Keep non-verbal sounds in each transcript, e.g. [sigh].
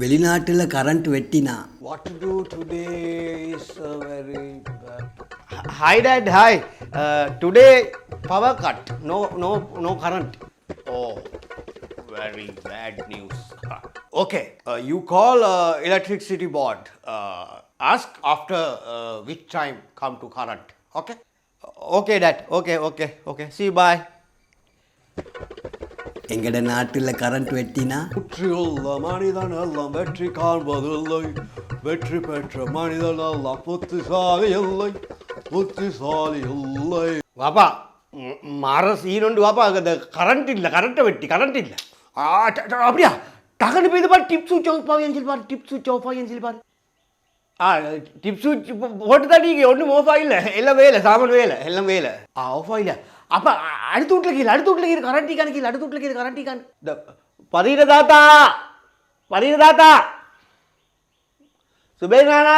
வெளிநாட்டில் கரண்ட் வெட்டினா What to do today is uh, very bad. Hi dad, hi. Uh, today power cut. No, no, no current. Oh, very bad news. okay, uh, you call uh, electricity board. Uh, ask after uh, which time come to current. Okay. Okay dad. Okay, okay, okay. See you. Bye. எங்கட நாட்டில் current வெட்டினா? புற்றியுள்ள மனிதன் எல்லாம் வெற்றி காண்பதில்லை. வெற்றி பெற்ற மனிதன் எல்லாம் புத்திசாலி இல்லை. புத்திசாலி இல்லை. வாப்பா மர சீனுண்டு வாப்பா. அந்த கரண்ட் இல்லை கரண்ட்டை வெட்டி கரண்ட் இல்லை. அப்படியா? டக்குனு போய் பாரு டிப் சுவிட்ச் ஆஃப் ஆகியன்னு சொல்லி பாரு டிப் சுவிட்ச் ஆஃப் ஆகியன்னு சொல்லி பாரு. ஆ டிப் சுவிட்ச் போட்டு தான் நீங்கள் ஒன்றும் ஆஃப் ஆகல. எல்லாம் வேலை சாமான் வேலை எல்லாம் வேலை. ஆ ஆஃப் ஆகல. அப்போ அடுத்த வீட்டில் கீழே அடுத்த வீட்டில் கீழே கரண்டி கான் கீழே அடுத்த வீட்டில் கீழே கரண்டி கான் இந்த பரீர தாத்தா பரீர தாத்தா சுபேனானா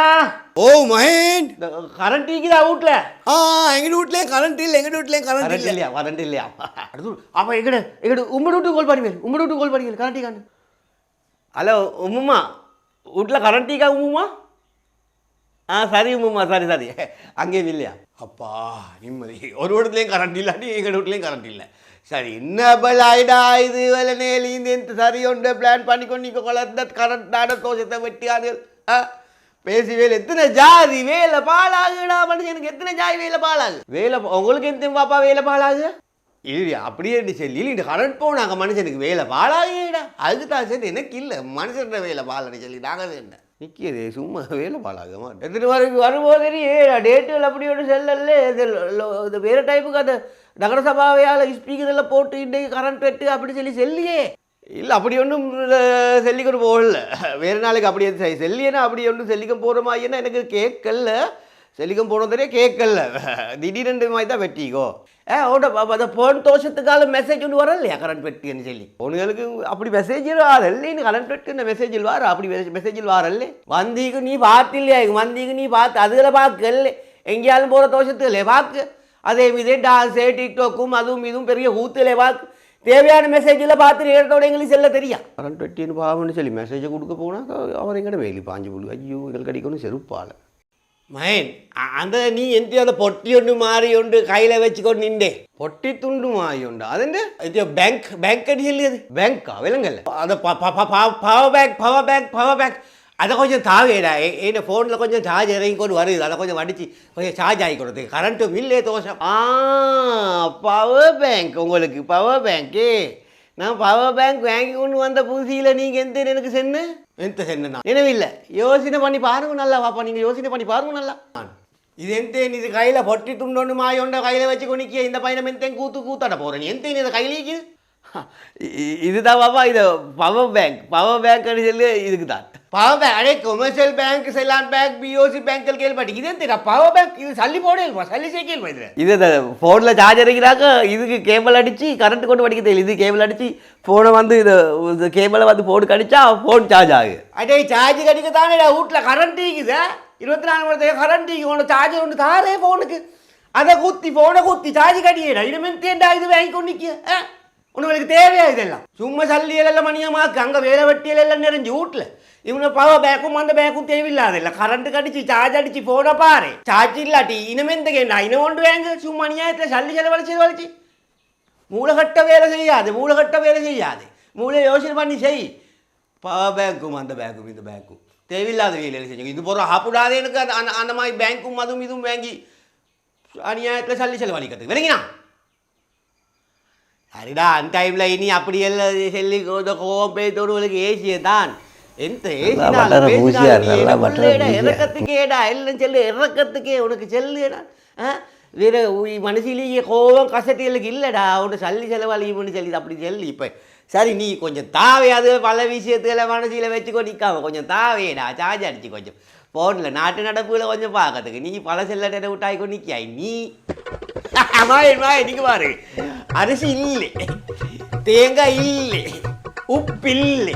ஓ மகேன். இந்த கரண்ட் இருக்குதா வீட்டில். ஆ எங்கள் வீட்லேயே கரண்ட் இல்லை எங்கள் வீட்லேயும் கரண்ட் கரண்ட் இல்லை. இல்லையா? கரண்ட் இல்லையா? அடுத்து அப்போ எங்கட எங்கட உம்மடி விட்டு கோல் பண்ணி உம்மடி விட்டு கோல் பண்ணி கரண்ட் காண்டு ஹலோ உம்முமா வீட்டில் கரண்ட் இருக்கா உம்முமா ஆ சரி உம்முமா சரி சரி. அங்கே இல்லையா அப்பா நிம்மதி. ஒரு இடத்துலையும் கரண்ட் இல்லாட்டி எங்கள் வீட்லேயும் கரண்ட் இல்லை. சரி என்ன பல் ஆயிடா இது? வேலை நேலிந்து சரி ஒன்று பிளான் பண்ணிக்கொண்டு நீங்கள் குளர்ந்த கரண்ட் நாட தோஷத்தை வெட்டியாரு ஆ? பேசி வேலை எத்தனை ஜாதி வேலை பாலாகுடா மனுஷனுக்கு? எத்தனை ஜாதி வேலை பாலாகு வேலை உங்களுக்கு எத்தனை பாப்பா வேலை பாலாகு இல்லையா அப்படியே சொல்லி இந்த கரண்ட் போனாங்க மனுஷனுக்கு வேலை பாலாகுடா அதுக்கு தான் சரி எனக்கு இல்லை. மனுஷன் வேலை பாலன்னு சொல்லி நாங்கள் என்ன நிற்கிது சும்மா வேலை பாலாக மாட்டேன். வரைக்கும் வரும்போது டேட்டுகள் அப்படி ஒன்று செல்லல இது வேறு டைப்புக்கு அந்த நகரசபாவையால் ஸ்பீக்கரில் போட்டு இன்றைக்கு கரண்ட் வெட்டு அப்படி சொல்லி செல்லியே. இல்லை அப்படி ஒன்றும் செல்லிக்கொண்டு போகல. வேறு நாளைக்கு அப்படியே செ- செல்லியனா அப்படி ஒன்றும் செல்லிக்க போகிற மாதிரின்னா எனக்கு கேட்கல. செல்லிக்கம் போனதே கேட்கல திடீரெண்டு மாதிரி தான் வெட்டிக்கோ ஏ ஓட அந்த போன் தோஷத்துக்கால மெசேஜ் ஒன்று வரலையா கரண்ட் வெட்டின்னு சொல்லி உனங்களுக்கு அப்படி மெசேஜ் வரல்லைன்னு கரண்ட் வெட்டுன மெசேஜில் வார அப்படி மெசேஜில் வரல்ல வந்தீங்க நீ பார்த்தில்லையா வந்தீங்க நீ பார்த்து அதுகளை பார்க்கல எங்கேயாலும் போகிற தோஷத்துகளே பார்க்கு அதே மீதே டான்ஸு டிக்டாக்கும் அதுவும் இதுவும் பெரிய ஊத்துலே பார்க்கு தேவையான மெசேஜில் பார்த்து நேரத்தோட எங்களுக்கு செல்ல தெரியும் கரண்ட் வெட்டின்னு பாவம்னு சொல்லி மெசேஜை கொடுக்க போனால் அவர் எங்கிட்ட வேலி பாஞ்சு போடு ஐயோ எங்களுக்கு அடிக்கணும் செருப்பாலை மயன் அ- அந்த நீ എന്ത് அந்த പൊട്ടി ഒന്ന് മാറിയുണ്ട് കയ്യിലെ വെച്ചുകൊണ്ട് നിന്റെ പൊട്ടി തുണ്ട് മാറിയുണ്ട് അതിന്റെ ഇത് ബാങ്ക് ബാങ്ക് അടിച്ചല്ലേ അത് ബാങ്കാ വിലങ്ങല്ല അത് power bank power bank power bank அதை கொஞ்சம் தாவேடா என் ஃபோனில் கொஞ்சம் சார்ஜ் இறங்கி கொண்டு வருது அதை கொஞ்சம் வடிச்சு கொஞ்சம் சார்ஜ் ஆகி கொடுத்து கரண்ட்டும் இல்லே தோஷம் ஆ பவர் பேங்க் உங்களுக்கு பவர் பேங்க்கு நான் பவர் பேங்க் வாங்கி கொண்டு வந்த புதுசியில் நீங்கள் எந்த எனக்கு சென்னு? எந்த சென்னா நினைவில்லை யோசனை பண்ணி பாருங்க நல்லா பாப்பா நீங்கள் யோசனை பண்ணி பாருங்க நல்லா. இது எந்தேன் இது கையில் பொட்டி துண்டொன்று மாயோண்ட கையில் வச்சு கொண்டிக்க இந்த பையனை எந்தேன் கூத்து கூத்தாட போகிறேன் எந்தேன் இதை கையிலேக்கு இதுதான் பாப்பா இது பவர் பேங்க் பவர் பேங்க் சொல்லி இதுக்கு தான் பேங்க் அடே commercial bank Seylan bank BOC bank கேள்விப்பட்டு இது எந்த பவர் பேங்க் இது சல்லி போடேல்மா சல்லி சேர்க்கேல்மா இது இது ஃபோனில் சார்ஜ் அடிக்கிறாக்க இதுக்கு கேபிள் அடித்து கரண்ட் கொண்டு படிக்க தெரியல. இது கேபிள் அடித்து ஃபோனை வந்து இது இது கேபிளை வந்து ஃபோனுக்கு அடித்தா ஃபோன் சார்ஜ் ஆகுது அடே சார்ஜ் கடிக்க தானே வீட்டில் கரண்ட் இருக்குது இருபத்தி நாலு மணி நேரம் கரண்ட் உனக்கு சார்ஜர் ஒன்று தாரே ஃபோனுக்கு அதை குத்தி ஃபோனை குத்தி சார்ஜ் கடியடா இனிமேல் தேண்டா இது வாங்கி கொண்டு நிற்க உங்களுக்கு தேவையா இதெல்லாம்? சும்மா சல்லியல் எல்லாம் மணியமாக்கு அங்கே வேலை வெட்டியல் எல்லாம் நிறைஞ்சு வீட்டில் இவங்க பவர் பேக்கும் அந்த பேக்கும் தேவையில்லாதில்ல கரண்ட் கடிச்சு சார்ஜ் அடிச்சு போன பாரு சார்ஜ் இல்லாட்டி இனிமே இந்த கேண்டா இனம் கொண்டு வேங்க சும்மா நியாயத்தில் சல்லி செலவழிச்சு செலவழிச்சு மூளைகட்ட வேலை செய்யாது மூளைகட்ட வேலை செய்யாது மூளை யோசனை பண்ணி செய் பவர் பேங்க்கும் அந்த பேங்க்கும் இந்த பேங்க்கும் தேவையில்லாத வேலையில் செஞ்சுங்க இது போகிற சாப்பிடாதே எனக்கு அந்த அந்த- அந்த மாதிரி பேங்க்கும் அதுவும் இதுவும் வாங்கி அநியாயத்தில் சல்லி செலவழிக்கிறதுக்கு விளங்கினா சரிடா அந்த டைமில் இனி அப்படியெல்லாம் செல்லி இந்த பேத்தோடு பேத்தோடுவளுக்கு ஏசியே தான் எந்த. இறக்கத்துக்கேடா எல்லாம் செல்லு இறக்கத்துக்கே உனக்கு செல்லுடா வேற மனசிலேயே கோவம் கசட்டிகளுக்கு இல்லைடா உன்னை சல்லி செலவழியும்னு சொல்லி அப்படி சொல்லி இப்போ. சரி நீ கொஞ்சம் தாவையாது பல விஷயத்துல மனசில் வச்சுக்கோ நிற்காம கொஞ்சம் தாவேடா சார்ஜ் அடிச்சு கொஞ்சம். ஃபோனில் நாட்டு நடப்புகளை கொஞ்சம் பார்க்கறதுக்கு நீ பல செல்ல நேரம் விட்டாய்க்கோ நிற்காய் நீ [laughs] நீங்க பாரு. அரிசி இல்லை தேங்காய் இல்லை உப்பு இல்லை.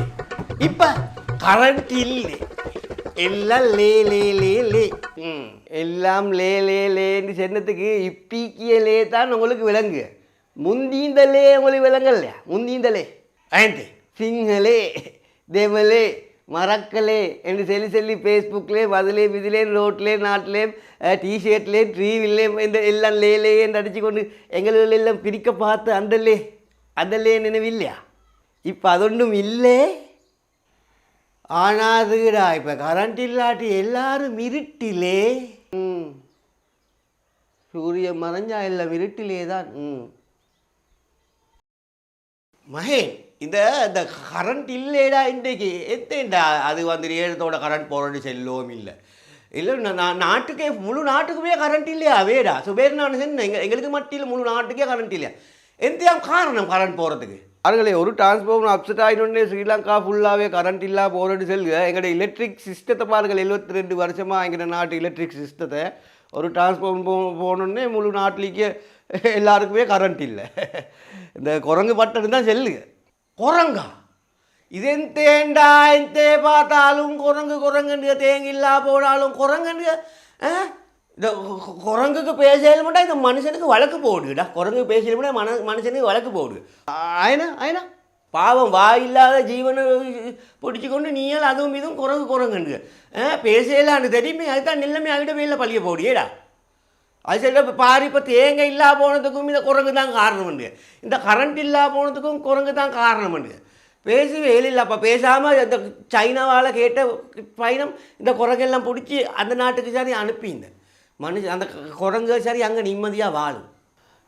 இப்ப கரண்ட் இல்லை எல்லாம் லே லே லே லே. எல்லாம் லே லே லேன்னு சொன்னதுக்கு இப்பீக்கிய லே தான் உங்களுக்கு விளங்கு முந்தீந்தலே உங்களுக்கு விளங்கல்லையா முந்தீந்தலே ஐந்து சிங்களே தேவலே மறக்கலே என்று சொல்லி சொல்லி ஃபேஸ்புக்லேயும் அதுலேயும் இதுலேயும் ரோட்லேயும் நாட்டிலேயும் டிஷர்ட்லேயும் ட்ரீவில்லையும் இந்த எல்லாம் லேலே என்று அடிச்சு கொண்டு எங்களை எல்லாம் பிரிக்க பார்த்து அந்தல்லே அந்தல்லே நினைவில்லையா? இப்போ அதொன்றும் இல்லை. ஆனாதுடா. இப்போ கரண்ட் இல்லாட்டி எல்லாரும் இருட்டிலே. ம். சூரியன் மறைஞ்சா எல்லாம் இருட்டிலே தான். ம். மகேன் இந்த இந்த கரண்ட் இல்லைடா இன்றைக்கு. எத்தேண்டா? அது வந்து ஏழத்தோட கரண்ட் போகிறோன்னு செல்லவும் இல்லை. இல்லை நான் நாட்டுக்கே முழு நாட்டுக்குமே கரண்ட் இல்லையா? வேடா. சுபேர் நான் சொன்னேன் எங்க எங்களுக்கு மட்டும் இல்லை முழு நாட்டுக்கே கரண்ட் இல்லையா? எந்தையாம் காரணம் கரண்ட் போகிறதுக்கு பாருங்களே ஒரு டிரான்ஸ்ஃபார்மர் அப்செட் ஆகினோடனே ஸ்ரீலங்கா ஃபுல்லாகவே கரண்ட் இல்லா போகிறேன்னு சொல்லுங்க எங்களோட எலக்ட்ரிக் சிஸ்டத்தை பாருங்கள் எழுபத்தி ரெண்டு வருஷமாக எங்களோட நாட்டு எலக்ட்ரிக் சிஸ்டத்தை ஒரு டிரான்ஸ்ஃபார்மர் போ போனோடனே முழு நாட்டிலேயே எல்லாருக்குமே கரண்ட் இல்லை இந்த குரங்கு பட்டன் தான் செல்லுங்க குரங்கா இதெந்தேண்டா எந்தே பார்த்தாலும் குரங்கு குரங்குன்னு தேங்கில்லா போனாலும் குரங்குன்னு ஆ? இந்த குரங்குக்கு பேசல மட்டும் இந்த மனுஷனுக்கு வழக்கு போடுடா குரங்கு பேசல மட்டும் மன மனுஷனுக்கு வழக்கு போடு ஆயினா ஆயினா பாவம் வாயில்லாத ஜீவனை பிடிச்சி கொண்டு நீயால் அதுவும் இதுவும் குரங்கு குரங்குன்னு ஆ பேசலான்னு தெரியுமே அதுதான் நிலைமை ஆகிட்ட வெளியில் பழிய போடியேடா அது சரி இப்போ பாரு இப்போ தேங்காய் இல்லா போனதுக்கும் இந்த குரங்கு தான் காரணம் உண்டு இந்த கரண்ட் இல்லா போனதுக்கும் குரங்கு தான் காரணம் உண்டு பேசவே இல்லை அப்போ பேசாமல் இந்த சைனாவால் கேட்ட பயணம் இந்த குரங்கெல்லாம் பிடிச்சி அந்த நாட்டுக்கு சரி அனுப்பிங்க மனுஷன் அந்த குரங்கு சரி அங்கே நிம்மதியாக வாழும்.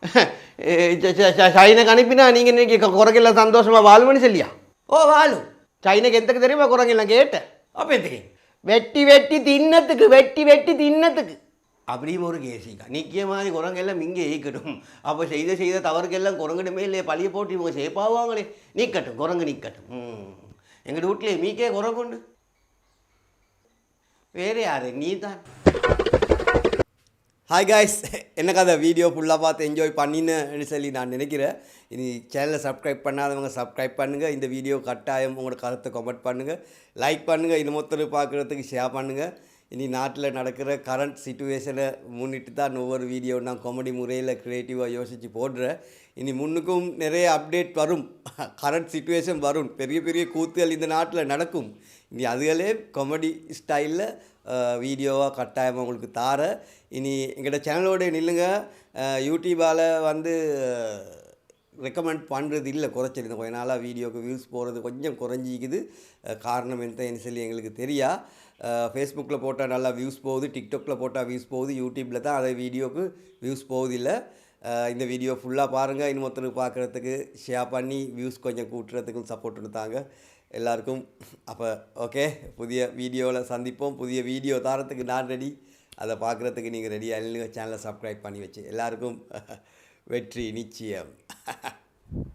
[laughs] சைனாக்கு அனுப்பினா நீங்கள் இன்னைக்கு குரங்கெல்லாம் சந்தோஷமாக வாழும்னு சொல்லியா? ஓ வாழும். சைனாக்கு எந்தக்கு தெரியுமா குரங்கெல்லாம் கேட்டேன். அப்போ எந்தக்கு? வெட்டி வெட்டி தின்னத்துக்கு வெட்டி வெட்டி தின்னத்துக்கு. அப்படியும் ஒரு கேசிக்கா நிற்கிய மாதிரி குரங்கெல்லாம் இங்கே ஈக்கட்டும் அப்போ செய்த செய்த தவறுக்கெல்லாம் குரங்கிடுமே இல்லையே பழிய போட்டு இவங்க சேப்பாவாங்களே. நிற்கட்டும் குரங்கு நிற்கட்டும் ம். எங்கள் வீட்டிலே மீக்கே குரங்கு உண்டு வேறு யாரு? நீ தான் ஹாய் காய்ஸ் [laughs] என்ன கதை? வீடியோ ஃபுல்லாக பார்த்து என்ஜாய் பண்ணின்னு சொல்லி நான் நினைக்கிறேன். இனி சேனலை சப்ஸ்கிரைப் பண்ணாதவங்க சப்ஸ்கிரைப் பண்ணுங்கள் இந்த வீடியோ கட்டாயம் உங்களோட கருத்தை கமெண்ட் பண்ணுங்கள் லைக் பண்ணுங்கள் இது மொத்தம் பார்க்குறதுக்கு ஷேர் பண்ணுங்கள் இனி நாட்டில் நடக்கிற கரண்ட் சுச்சுவேஷனை முன்னிட்டு தான் ஒவ்வொரு வீடியோ நான் காமெடி முறையில் க்ரியேட்டிவாக யோசித்து போடுறேன். இனி முன்னுக்கும் நிறைய அப்டேட் வரும். [laughs] கரண்ட் சுச்சுவேஷன் வரும். பெரிய பெரிய கூத்துகள் இந்த நாட்டில் நடக்கும். இனி அதுகளே காமெடி ஸ்டைலில் வீடியோவாக கட்டாயமாக உங்களுக்கு தார. இனி எங்கள்கிட்ட சேனலோட நில்லுங்க. யூடியூபால் வந்து ரெக்கமெண்ட் பண்ணுறது இல்லை குறைச்சிருந்தேன் கொஞ்ச நாளாக வீடியோக்கு வியூஸ் போகிறது கொஞ்சம் குறைஞ்சிக்குது. காரணம் என்ன சொல்லி எங்களுக்கு தெரியா. ஃபேஸ்புக்கில் போட்டால் நல்லா வியூஸ் போகுது டிக்டாக்ல போட்டால் வியூஸ் போகுது யூடியூப்பில் தான் அதை வீடியோக்கு வியூஸ் போகுதில்லை இந்த வீடியோ ஃபுல்லாக பாருங்கள் இன்னொருத்தருக்கு பார்க்குறதுக்கு ஷேர் பண்ணி வியூஸ் கொஞ்சம் கூட்டுறதுக்கும் சப்போர்ட் கொடுத்தாங்க. எல்லாருக்கும் அப்போ ஓகே புதிய வீடியோவில் சந்திப்போம். புதிய வீடியோ தாரத்துக்கு நான் ரெடி அதை பார்க்குறதுக்கு நீங்கள் ரெடியாக இல்லைங்க சேனலை சப்ஸ்கிரைப் பண்ணி வச்சு. எல்லாருக்கும் [laughs] வெற்றி நிச்சயம். [laughs]